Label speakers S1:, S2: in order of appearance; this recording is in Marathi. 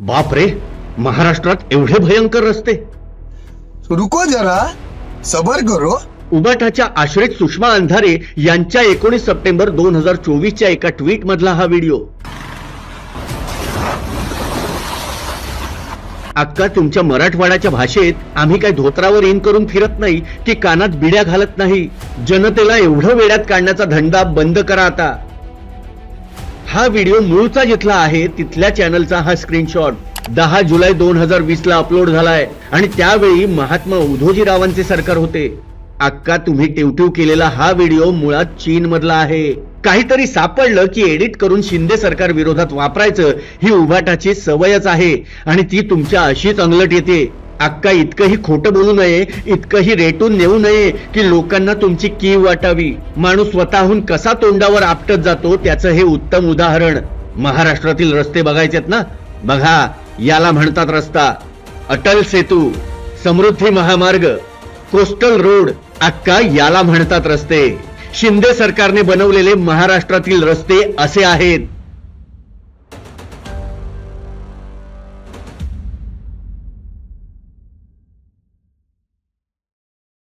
S1: बाप रे महाराष्ट्रात एवढे भयंकर रस्ते.
S2: रुको जरा सबर करो.
S1: उबाटाच्या आश्रित सुषमा अंधारे यांच्या एकोणीस सप्टेंबर दोन हजार चोवीसच्या एका ट्विट मधला हा व्हिडिओ. अक्का तुमच्या मराठवाड्याच्या भाषेत आम्ही काय धोत्रावर इन करून फिरत नाही की कानात बिड्या घालत नाही? जनतेला एवढं वेड्यात काढण्याचा धंदा बंद करा आता. हा व्हिडिओ मूळचा जिथला आहे तिथल्या चॅनलचा हा स्क्रीनशॉट. दहा जुलै दोन हजार वीस ला अपलोड झालाय आणि त्यावेळी महात्मा उधोजीरावांचे सरकार होते. अक्का तुम्ही टिवटिव केलेला हा व्हिडिओ मुळात चीन मधला आहे. काहीतरी सापडलं की एडिट करून शिंदे सरकार विरोधात वापरायचं ही उभाटाची सवयच आहे आणि ती तुमच्या अशीच अंगलट येते. अक्का इतकंही खोटं बोलू नये इतकंही रेटून नेऊ नये की लोकांना तुमची कीव वाटावी. माणूस स्वतःहून कसा तोंडावर आपटत जातो त्याचं हे उत्तम उदाहरण. महाराष्ट्रातील रस्ते बघायचेत ना? बघा याला म्हणतात रस्ता. अटल सेतू समृद्धी महामार्ग कोस्टल रोड अक्का याला म्हणतात रस्ते. शिंदे सरकारने बनवलेले महाराष्ट्रातील रस्ते असे आहेत.